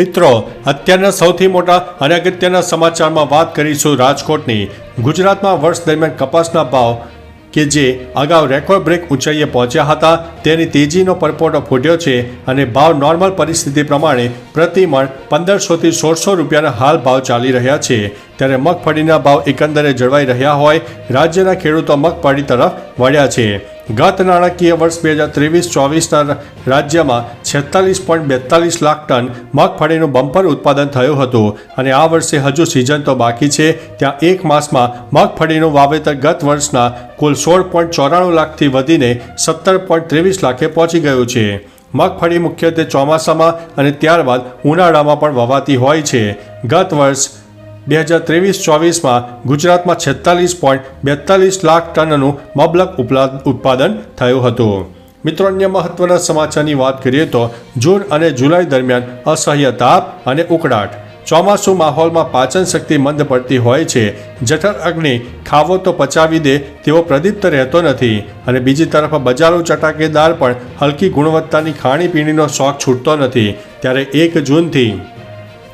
મિત્રો, અત્યારના સૌથી મોટા અને અગત્યના સમાચારમાં વાત કરીશું રાજકોટની. ગુજરાતમાં વર્ષ દરમિયાન કપાસના ભાવ કે જે અગાઉ રેકોર્ડ બ્રેક ઊંચાઈએ પહોંચ્યા હતા, તેની તેજીનો પરપોટો ફૂટ્યો છે અને ભાવ નોર્મલ પરિસ્થિતિ પ્રમાણે પ્રતિમણ પંદરસોથી સોળસો રૂપિયાના હાલ ભાવ ચાલી રહ્યા છે. ત્યારે મગફળીના ભાવ એકંદરે જળવાઈ રહ્યા હોય, રાજ્યના ખેડૂતો મગફળી તરફ વળ્યા છે. ગત નાણાકીય વર્ષ બે હજાર ત્રેવીસ ચોવીસના રાજ્યમાં છેતાલીસ પોઈન્ટ બેતાલીસ લાખ ટન મગફળીનું બમ્પર ઉત્પાદન થયું હતું અને આ વર્ષે હજુ સિઝન તો બાકી છે. ત્યાં એક માસમાં મગફળીનું વાવેતર ગત વર્ષના કુલ સોળ પોઈન્ટ ચોરાણું લાખથી વધીને સત્તર પોઈન્ટ ત્રેવીસ લાખે પહોંચી ગયું છે. મગફળી મુખ્યત્વે ચોમાસામાં અને ત્યારબાદ ઉનાળામાં પણ વવાતી હોય છે. ગત વર્ષ બે હજાર ત્રેવીસ ચોવીસમાં ગુજરાતમાં છેતાલીસ પોઈન્ટ બેતાલીસ લાખ ટનનું મબલક ઉત્પાદન થયું હતું. મિત્રો, અન્ય મહત્વના સમાચારની વાત કરીએ તો જૂન અને જુલાઈ દરમિયાન અસહ્ય તાપ અને ઉકળાટ. ચોમાસું માહોલમાં પાચન શક્તિ મંદ પડતી હોય છે. જઠર અગ્નિ ખાવો તો પચાવી દે તેવો પ્રદીપ્ત રહેતો નથી. અને બીજી તરફ બજારો ચટાકેદાર પણ હલકી ગુણવત્તાની ખાણીપીણીનો શોખ છૂટતો નથી. ત્યારે એક જૂનથી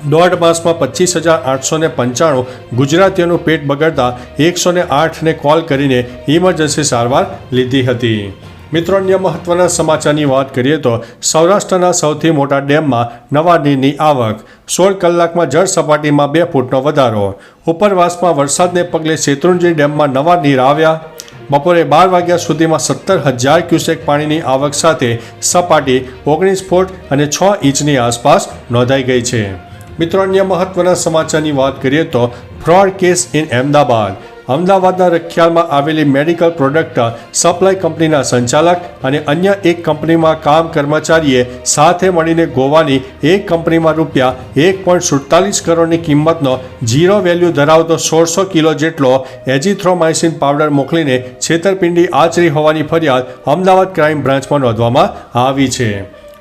દોઢ માસમાં પચીસ હજાર આઠસો પંચાણું ગુજરાતીઓનું પેટ બગડતા એકસો ને આઠને કોલ કરીને ઇમરજન્સી સારવાર લીધી હતી. મિત્રો, અન્ય મહત્વના સમાચારની વાત કરીએ તો સૌરાષ્ટ્રના સૌથી મોટા ડેમમાં નવા નીરની આવક. સોળ કલાકમાં જળ સપાટીમાં બે ફૂટનો વધારો. ઉપરવાસમાં વરસાદને પગલે શેત્રુંજી ડેમમાં નવા નીર આવ્યા. બપોરે બાર વાગ્યા સુધીમાં સત્તર હજાર ક્યુસેક પાણીની આવક સાથે સપાટી ઓગણીસ ફૂટ અને છ ઇંચની આસપાસ નોંધાઈ ગઈ છે. મિત્રો, અન્ય મહત્વના સમાચારની વાત કરીએ તો ફ્રોડ કેસ ઇન અમદાવાદ. અમદાવાદના રખિયાલમાં આવેલી મેડિકલ પ્રોડક્ટ સપ્લાય કંપનીના સંચાલક અને અન્ય એક કંપનીમાં કામ કર્મચારીએ સાથે મળીને ગોવાની એક કંપનીમાં રૂપિયા એક પોઈન્ટ સુડતાલીસ કરોડની કિંમતનો ઝીરો વેલ્યુ ધરાવતો સોળસો કિલો જેટલો એજીથ્રોમાઇસિન પાવડર મોકલીને છેતરપિંડી આચરી હોવાની ફરિયાદ અમદાવાદ ક્રાઇમ બ્રાન્ચમાં નોંધવામાં આવી છે.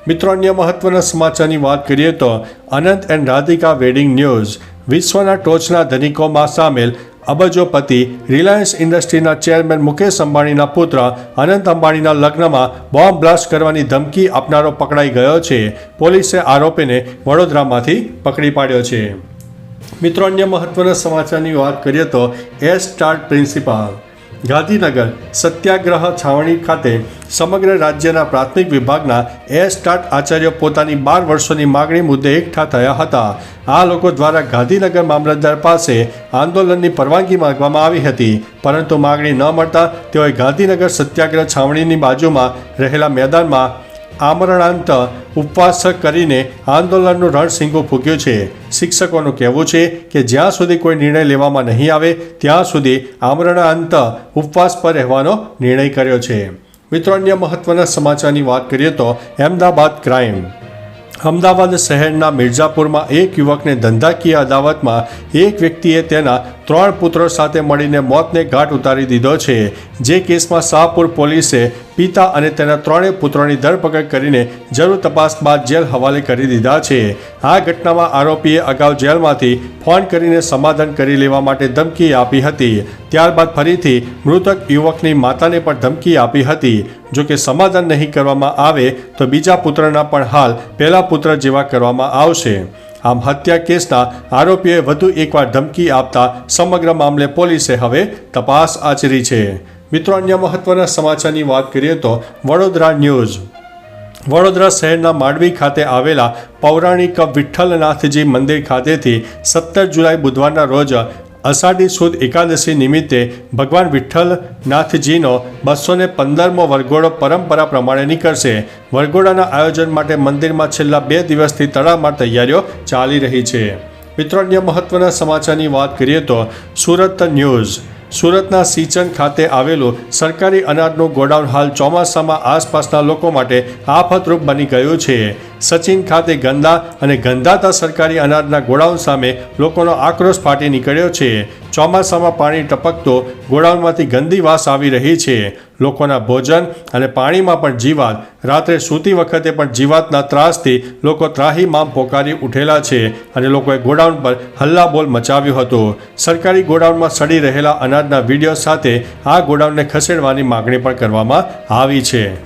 મિત્રો, અન્ય મહત્વના સમાચારની વાત કરીએ તો Anant and Radhika wedding news. વિશ્વના ટોચના ધનિકોમાં સામેલ અબજોપતિ રિલાયન્સ ઇન્ડસ્ટ્રીના ચેરમેન મુકેશ અંબાણીના પુત્ર અનંત અંબાણીના લગ્નમાં બોમ્બ બ્લાસ્ટ કરવાની ધમકી આપનારો પકડાઈ ગયો છે. પોલીસે આરોપીને વડોદરામાંથી પકડી પાડ્યો છે. મિત્રો, અન્ય મહત્વના સમાચારની વાત કરીએ તો એસ સ્ટાર્ટ પ્રિન્સિપાલ. ગાંધીનગર સત્યાગ્રહ છાવણી ખાતે સમગ્ર રાજ્યના પ્રાથમિક વિભાગના એ સ્ટાર્ટ આચાર્યો પોતાની બાર વર્ષોની માગણી મુદ્દે એકઠા થયા હતા. આ લોકો દ્વારા ગાંધીનગર મામલતદાર પાસે આંદોલનની પરવાનગી માંગવામાં આવી હતી. પરંતુ માગણી ન મળતા તેઓએ ગાંધીનગર સત્યાગ્રહ છાવણીની બાજુમાં રહેલા મેદાનમાં આમરણાંત ઉપવાસ કરીને આંદોલનનું રણસિંગો ફૂક્યું છે. શિક્ષકોનું કહેવું છે કે જ્યાં સુધી કોઈ નિર્ણય લેવામાં નહીં આવે, ત્યાં સુધી આમરણાંત ઉપવાસ પર રહેવાનો નિર્ણય કર્યો છે. મિત્રો, અન્ય મહત્વના સમાચારની વાત કરીએ તો અમદાવાદ ક્રાઇમ. અમદાવાદ શહેરના મિર્ઝાપુરમાં એક યુવકને ધંધાકીય અદાવતમાં એક વ્યક્તિએ તેના ત્રણ પુત્રો સાથે મળીને મોતને ઘાટ ઉતારી દીધો છે. જે કેસમાં શાહપુર પોલીસે પિતા અને તેના ત્રણેય પુત્રોની ધરપકડ કરીને જરૂર તપાસ બાદ જેલ હવાલે કરી દીધા છે. આ ઘટનામાં આરોપીએ અગાઉ જેલમાંથી ફોન કરીને સમાધાન કરી લેવા માટે ધમકી આપી હતી. ત્યારબાદ ફરીથી મૃતક યુવકની માતાને પણ ધમકી આપી હતી. જો કે સમાધાન નહીં કરવામાં આવે તો બીજા પુત્રના પણ હાલ પહેલા પુત્ર જેવા કરવામાં આવશે. આમ હત્યા કેસના આરોપીએ વધુ એકવાર ધમકી આપતા સમગ્ર મામલે પોલીસે હવે તપાસ આચરી છે. મિત્રો, અન્ય મહત્વના સમાચારની વાત કરીએ તો વડોદરા ન્યૂઝ. વડોદરા શહેરના માંડવી ખાતે આવેલા પૌરાણિક વિઠ્ઠલનાથજી મંદિર ખાતેથી સત્તર જુલાઈ બુધવારના રોજ અષાઢી સુદ એકાદશી નિમિત્તે ભગવાન વિઠ્ઠલનાથજીનો બસો ને પંદરમો વરઘોડો પરંપરા પ્રમાણે નીકળશે. વરઘોડાના આયોજન માટે મંદિરમાં છેલ્લા બે દિવસથી તડામાર તૈયારીઓ ચાલી રહી છે. મિત્રો, અન્ય મહત્વના સમાચારની વાત કરીએ તો સુરત ન્યૂઝ. સુરતના સિંચન ખાતે આવેલું સરકારી અનાજનું ગોડાઉન હાલ ચોમાસામાં આસપાસના લોકો માટે આફતરૂપ બની ગયું છે. સચિન ખાતે ગંદા અને ગંધાતા સરકારી અનાજના ગોડાઉન સામે લોકોનો આક્રોશ ફાટી નીકળ્યો છે. ચોમાસામાં પાણી ટપકતો ગોડાઉનમાંથી ગંદી વાસ આવી રહી છે. લોકોના ભોજન અને પાણીમાં પણ જીવાત. રાત્રે સૂતી વખતે પણ જીવાતના ત્રાસથી લોકો ત્રાહીમામ પોકારી ઉઠેલા છે અને લોકોએ ગોડાઉન પર હલ્લાબોલ મચાવ્યો હતો. સરકારી ગોડાઉનમાં સડી રહેલા અનાજના વીડિયો સાથે આ ગોડાઉનને ખસેડવાની માગણી પણ કરવામાં આવી છે.